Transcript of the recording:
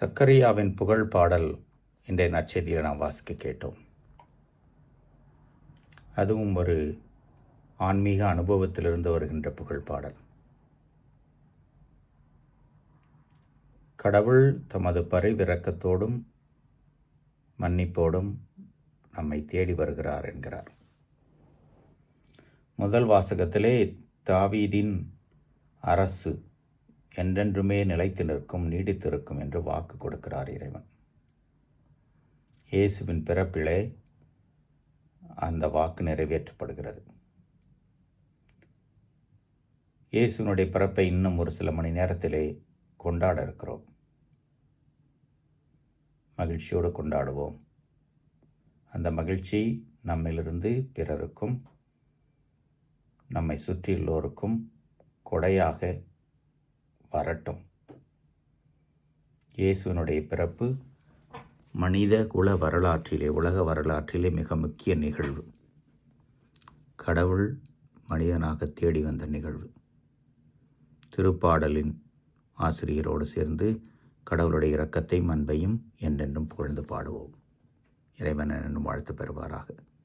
சக்கரியாவின் புகழ் பாடல் இன்றைய நற்செய்தியில் நாம் வாசிக்க கேட்டோம். அதுவும் ஒரு ஆன்மீக அனுபவத்திலிருந்து வருகின்ற புகழ் பாடல். கடவுள் தமது பரிவிறக்கத்தோடும் மன்னிப்போடும் நம்மை தேடி வருகிறார் என்கிறார். முதல் வாசகத்திலே தாவீதின் அரசு என்றென்றுமே நிலைத்து நிற்கும் நீடித்திருக்கும் என்று வாக்கு கொடுக்கிறார் இறைவன். இயேசுவின் பிறப்பிலே அந்த வாக்கு நிறைவேற்றப்படுகிறது. இயேசுவினுடைய பிறப்பை இன்னும் ஒரு சில மணி நேரத்திலே கொண்டாட இருக்கிறோம். மகிழ்ச்சியோடு கொண்டாடுவோம். அந்த மகிழ்ச்சி நம்மிலிருந்து பிறருக்கும் நம்மை சுற்றியுள்ளோருக்கும் கொடையாக வரட்டும். இயேசுனுடைய பிறப்பு மனித குல வரலாற்றிலே உலக வரலாற்றிலே மிக முக்கிய நிகழ்வு. கடவுள் மனிதனாக தேடி வந்த நிகழ்வு. திருப்பாடலின் ஆசிரியரோடு சேர்ந்து கடவுளுடைய இரக்கத்தையும் அன்பையும் என்றென்றும் புகழ்ந்து பாடுவோம். இறைவன் என்னும் வாழ்த்து பெறுவாராக.